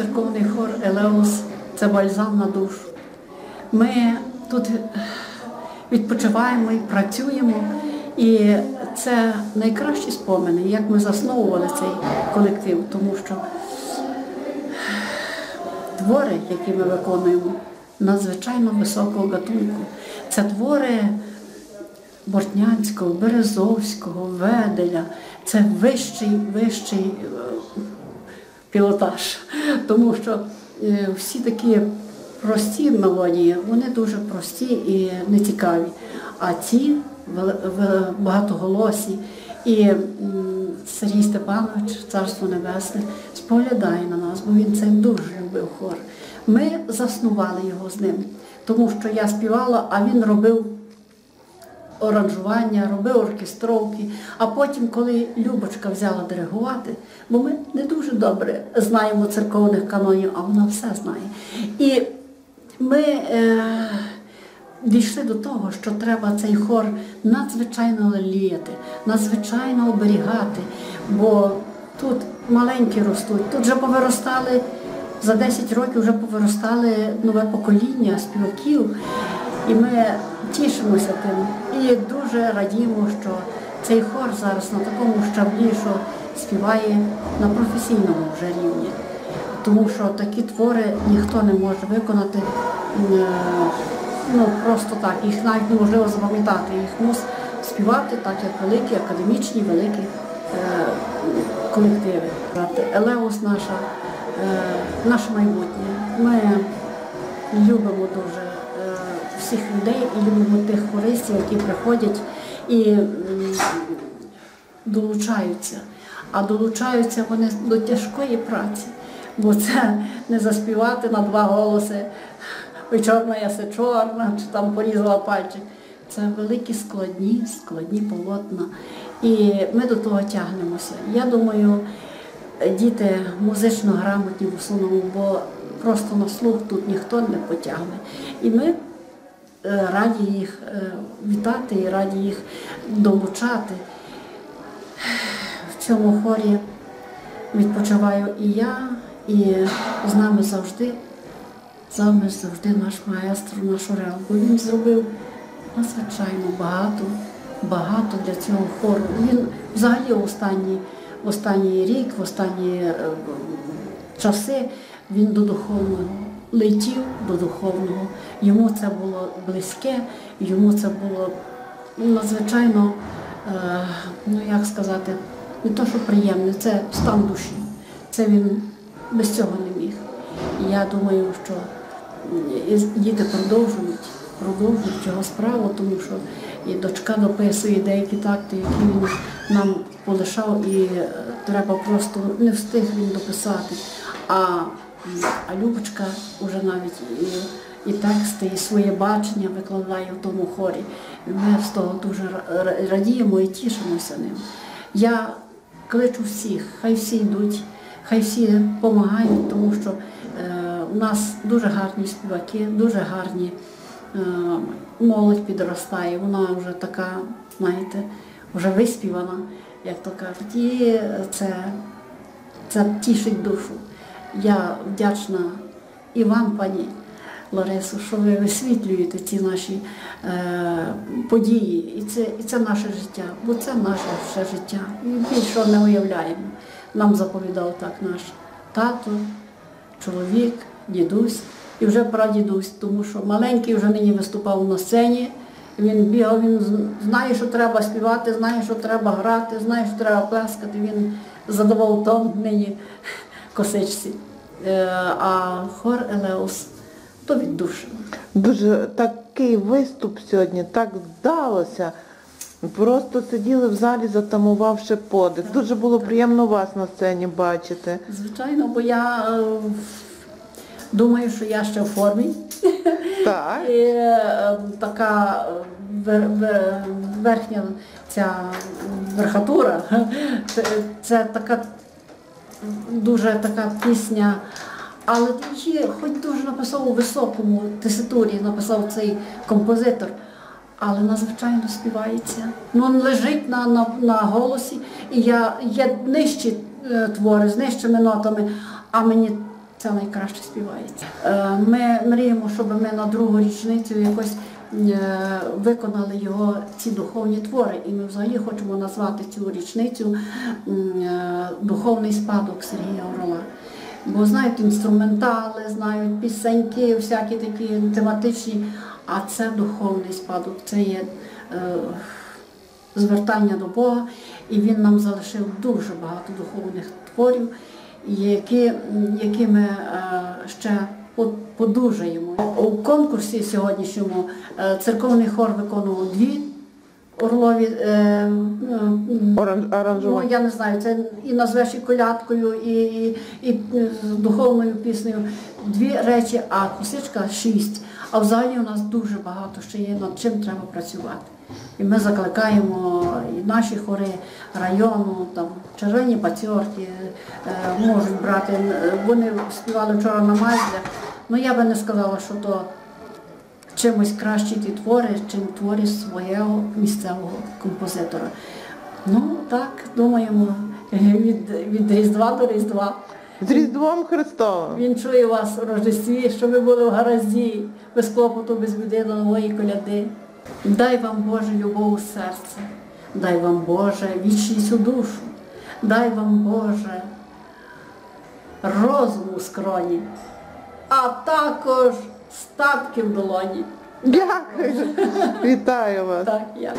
церковний хор Елеус це бальзам на душу. Ми тут відпочиваємо і працюємо. І це найкращі спомини, як ми засновували цей колектив, тому що твори, які ми виконуємо, надзвичайно високого гатунку. Це твори Бортнянського, Березовського, Веделя. Це вищий, вищий е, пілотаж. Тому що е, всі такі прості мелодії, вони дуже прості і нецікаві. А ці вел- багатоголосі. І Сергій Степанович, Царство Небесне, споглядає на нас, бо він це дуже любив хор. Ми заснували його з ним, тому що я співала, а він робив оранжування, робив оркестровки. А потім, коли Любочка взяла диригувати, бо ми не дуже добре знаємо церковних канонів, а вона все знає. І ми е, дійшли до того, що треба цей хор надзвичайно леліяти, надзвичайно оберігати, бо тут маленькі ростуть, тут вже повиростали. За 10 років вже повиростали нове покоління співаків, і ми тішимося тим. І дуже радіємо, що цей хор зараз на такому щаблі, що співає на професійному вже рівні. Тому що такі твори ніхто не може виконати е, ну, просто так. Їх навіть неможливо запам'ятати. Їх мусить співати так, як великі, академічні, великі е, колективи. Елеус наша, е, наше майбутнє. Ми любимо дуже всіх людей і любимо тих хористів, які приходять і долучаються. А долучаються вони до тяжкої праці, бо це не заспівати на два голоси. Ой, чорна ясе чорна, чи там порізала пальчик. Це великі складні, складні полотна. І ми до того тягнемося. Я думаю, діти музично грамотні в основному, бо просто на слух тут ніхто не потягне. І ми раді їх е, вітати і раді їх долучати. В цьому хорі відпочиваю і я, і з нами завжди, з нами завжди наш маестро, наш Орел. Бо він зробив надзвичайно багато, багато для цього хору. Він взагалі останній, останній рік, в останні е, часи він до духовного летів до духовного. Йому це було близьке, йому це було надзвичайно, е, ну як сказати, не то, що приємне, це стан душі. Це він без цього не міг. І я думаю, що діти продовжують, продовжують його справу, тому що і дочка дописує деякі такти, які він нам полишав, і е, треба просто не встиг він дописати. А, а Любочка вже навіть і, і тексти, і своє бачення викладає в тому хорі. Ми з того дуже ра- ра- радіємо і тішимося ним. Я кличу всіх, хай всі йдуть, хай всі допомагають, тому що е, у нас дуже гарні співаки, дуже гарні е, молодь підростає. Вона вже така, знаєте, вже виспівана, як то кажуть. І це, це тішить душу. Я вдячна і вам, пані Ларисо, що ви висвітлюєте ці наші е, події. І це, і це наше життя, бо це наше все життя. І більше не уявляємо. Нам заповідав так наш тато, чоловік, дідусь і вже прадідусь, тому що маленький вже нині виступав на сцені. Він бігав, він знає, що треба співати, знає, що треба грати, знає, що треба плескати. Він задавав тон нині косичці. Е, А хор Елеус то від душі. Дуже такий виступ сьогодні, так вдалося. Просто сиділи в залі, затамувавши подих. Дуже було приємно вас на сцені бачити. Звичайно, бо я е, думаю, що я ще в формі. Так. І е, така вер- вер- верхня ця верхатура, це, це така дуже така пісня. Але її хоч дуже написав у високому теситурі, написав цей композитор, але надзвичайно співається. Ну, він лежить на, на, на голосі, і я, є нижчі е, твори з нижчими нотами, а мені це найкраще співається. Е, Ми мріємо, щоб ми на другу річницю якось виконали його ці духовні твори. І ми взагалі хочемо назвати цю річницю е, Духовний спадок Сергія Орла. Бо знають інструментали, знають пісеньки, всякі такі тематичні, а це духовний спадок, це є е, звертання до Бога, і він нам залишив дуже багато духовних творів, які, які ми е, ще подужаємо. У конкурсі сьогоднішньому е, церковний хор виконував дві орлові. е, Ну, я не знаю, це і назвеш і колядкою, і, і, і духовною піснею. Дві речі, а косичка шість. А взагалі у нас дуже багато ще є над чим треба працювати. І ми закликаємо і наші хори району, там червоні пацьорки е, можуть брати. Е, Вони співали вчора на Майзлях. Ну я би не сказала, що то чимось кращі ті твори, чим твори свого місцевого композитора. Ну так, думаємо, від, від Різдва до Різдва. З Різдвом Христовим. Він чує вас у Рождестві, що ви були в гаразді, без клопоту, без біди до нової коляди. Дай вам Боже любов у серце, дай вам Боже вічність у душу, дай вам Боже розум у скроні, а також статки в долоні. Дякую. Вітаю вас. Так, я.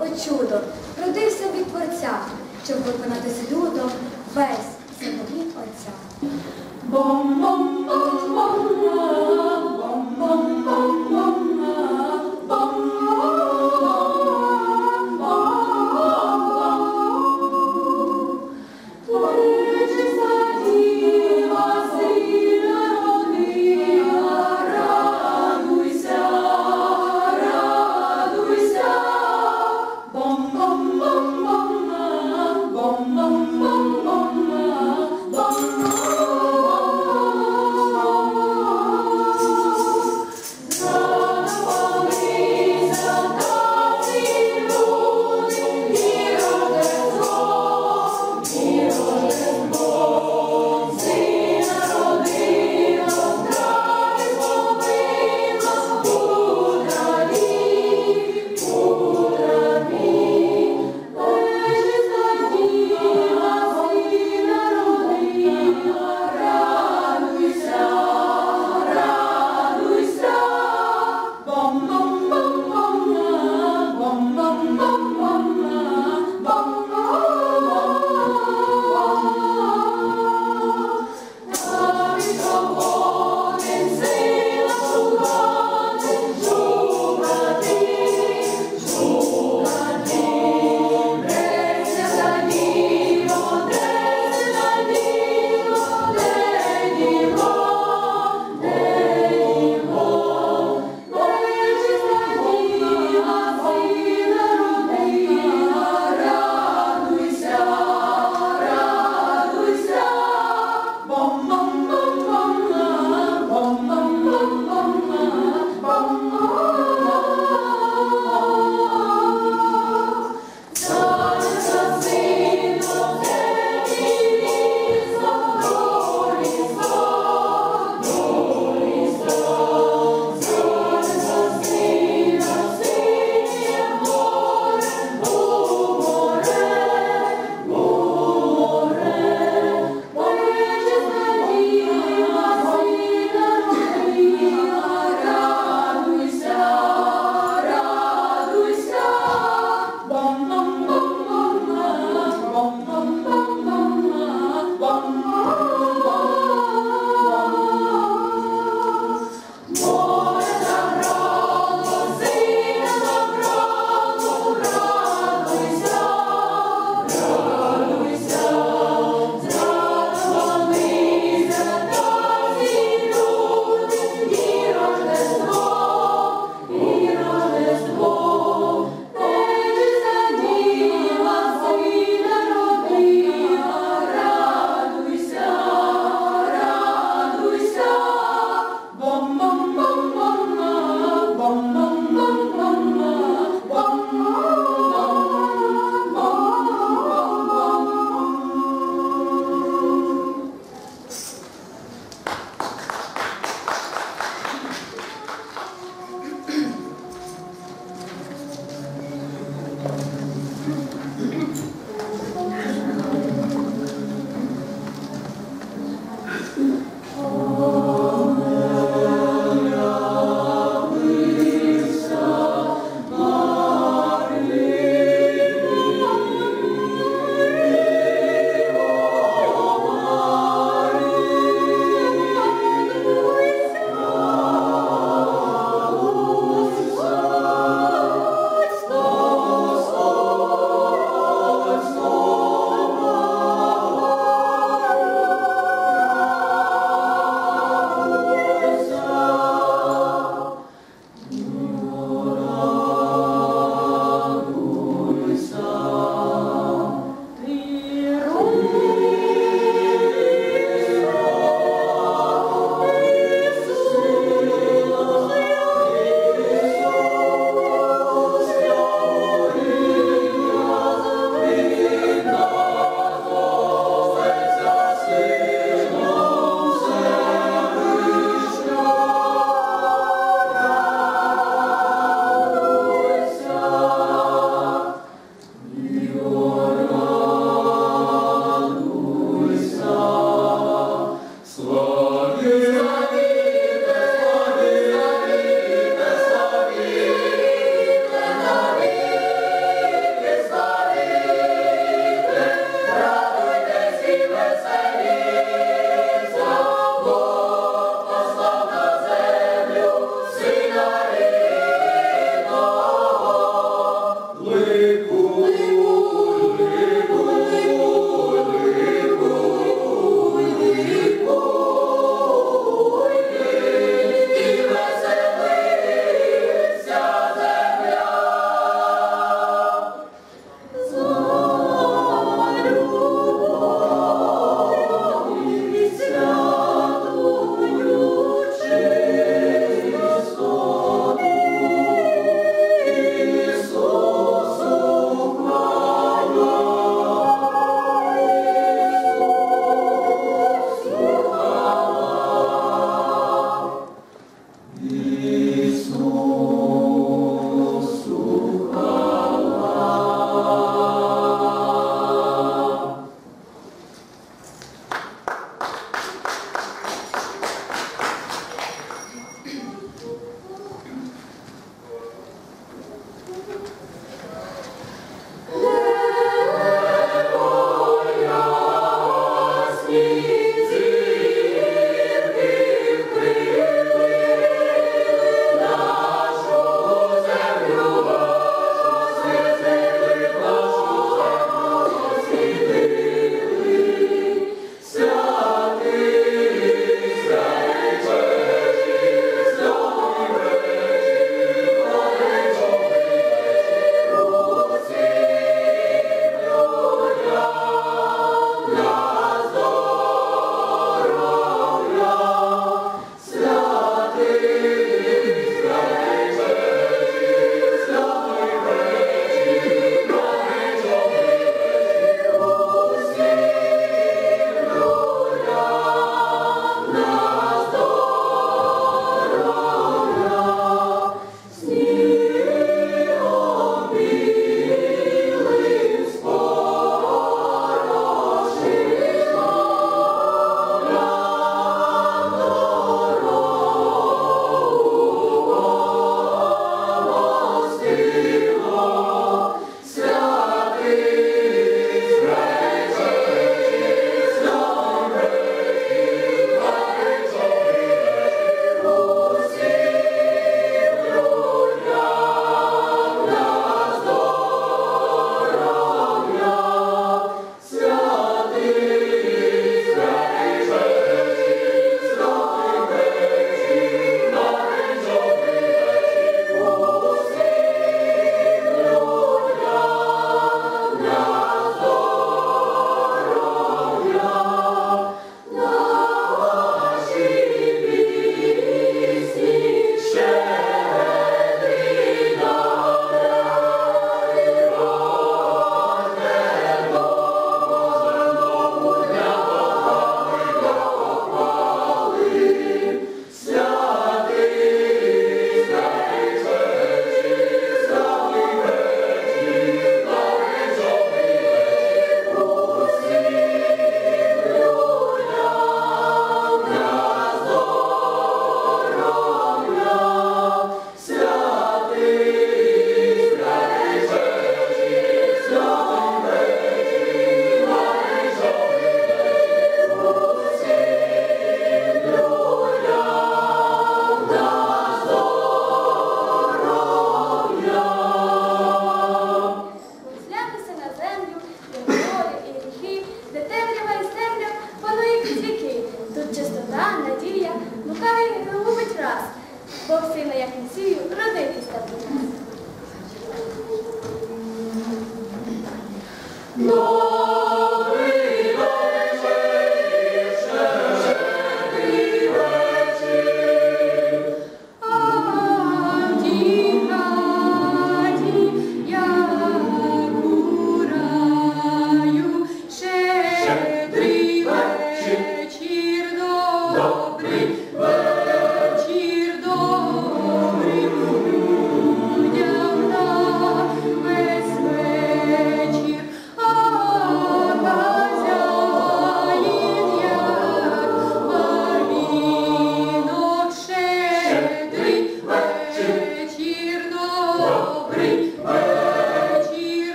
О чудо, родився від Творця, щоб виконатись людом весь заповіт Отця.